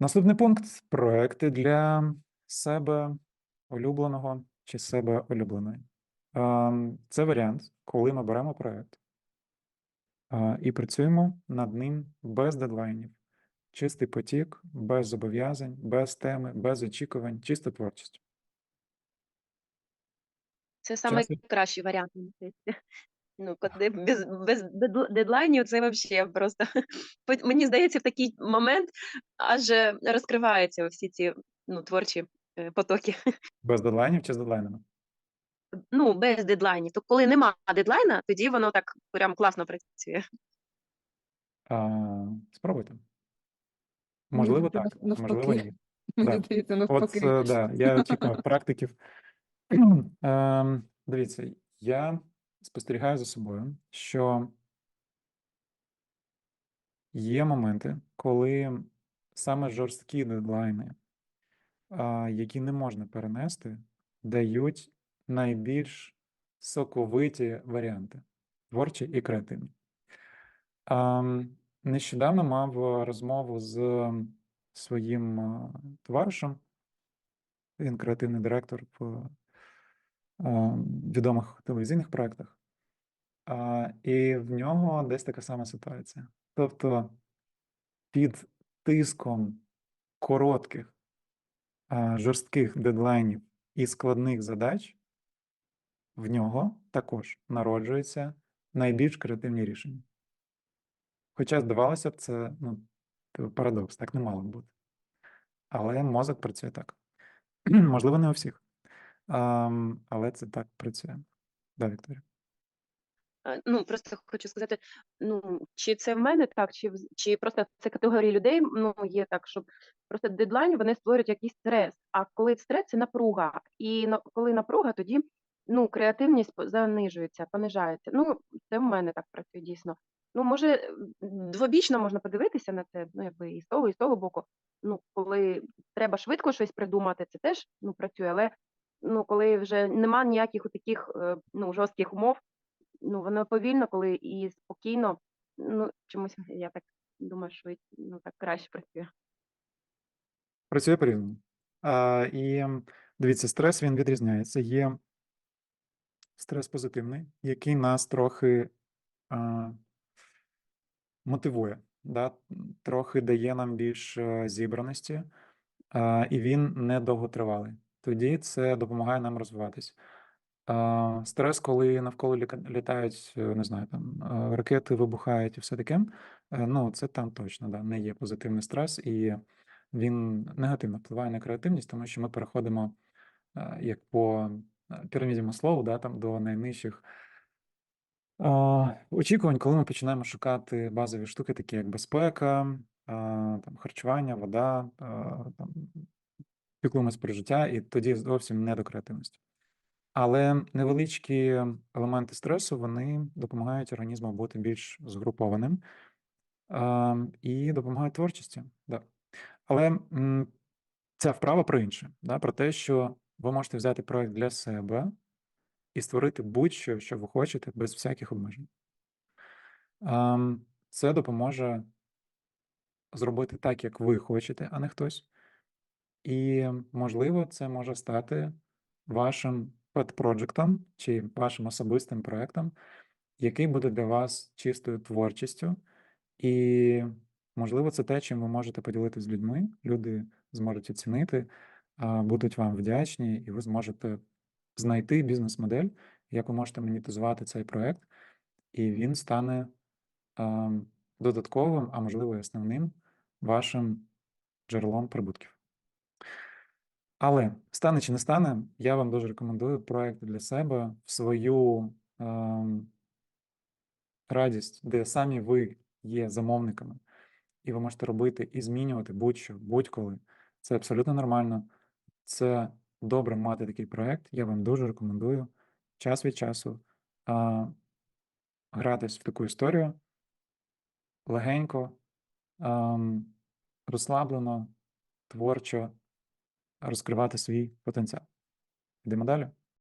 Наступний пункт проекти для себе улюбленого чи себе улюбленої. Ем, Це варіант, коли ми беремо проект і працюємо над ним без дедлайнів, чистий потік, без зобов'язань, без теми, без очікувань, чисто творчість. Це саме Часу- кращий варіант. Ну, коли без, без дедлайнів це вообще просто. Мені здається, в такий момент аж розкриваються всі ці ну, творчі е, потоки. Без дедлайнів чи з дедлайнами? Ну, без дедлайнів. То коли нема дедлайна, тоді воно так прям класно працює. А, спробуйте. Можливо, так, нав- можливо, ні. Мені здається, От, навпаки. е, да, я очікував практиків. Ем, Дивіться, я спостерігаю за собою, що є моменти, коли саме жорсткі дедлайни, які не можна перенести, дають найбільш соковиті варіанти, творчі і креативні. Нещодавно мав розмову з своїм товаришем, він креативний директор в відомих телевізійних проєктах. І в нього десь така сама ситуація. Тобто під тиском коротких, жорстких дедлайнів і складних задач в нього також народжуються найбільш креативні рішення. Хоча, здавалося б, це ну, типу, парадокс, так не мало б бути. Але мозок працює так. Можливо, не у всіх. Але це так працює. Да, Вікторія. Ну, просто хочу сказати, ну, чи це в мене так, чи, чи просто це категорії людей, ну, є так, що просто дедлайни вони створюють якийсь стрес. А коли стрес це напруга. І на, коли напруга, тоді ну, креативність занижується, понижається. Ну, це в мене так працює дійсно. Ну, може, двобічно можна подивитися на це, ну, якби і з того, і з того боку. Ну, коли треба швидко щось придумати, це теж ну, працює, але ну, коли вже нема ніяких таких е, ну, жорстких умов, ну, воно повільно, коли і спокійно, ну, чомусь я так думаю, що ну, так краще працює. Працює по-різному. І дивіться, стрес він відрізняється. Є стрес позитивний, який нас трохи а, мотивує, да? трохи дає нам більш е, зібраності, а, і він не довготривалий. Тоді це допомагає нам розвиватись. Стрес, коли навколо літають, е, не знаю, там е, ракети вибухають і все таке, е, ну це там точно да, не є позитивний стрес, і він негативно впливає на креативність, тому що ми переходимо як по піраміді Маслоу, да, там до найнижчих очікувань, коли ми починаємо шукати базові штуки, такі як безпека, там, харчування, вода, там, піклуємось про життя, і тоді зовсім не до креативності. Але невеличкі елементи стресу вони допомагають організму бути більш згрупованим а, і допомагають творчості. Да. Але ця вправа про інше, да, про те, що ви можете взяти проект для себе і створити будь-що, що ви хочете, без всяких обмежень. Ам, Це допоможе зробити так, як ви хочете, а не хтось. І, можливо, це може стати вашим пет-проджектом чи вашим особистим проектом, який буде для вас чистою творчістю. І, можливо, це те, чим ви можете поділитися з людьми. Люди зможуть оцінити, будуть вам вдячні, і ви зможете знайти бізнес-модель, як ви можете монетизувати цей проект, і він стане а, додатковим, а можливо, основним вашим джерелом прибутків. Але стане чи не стане, я вам дуже рекомендую проект для себе в свою ем, радість, де самі ви є замовниками, і ви можете робити і змінювати будь-що, будь-коли. Це абсолютно нормально. Це добре мати такий проект. Я вам дуже рекомендую час від часу а, гратись в таку історію легенько, ам, розслаблено, творчо розкривати свій потенціал. Йдемо далі.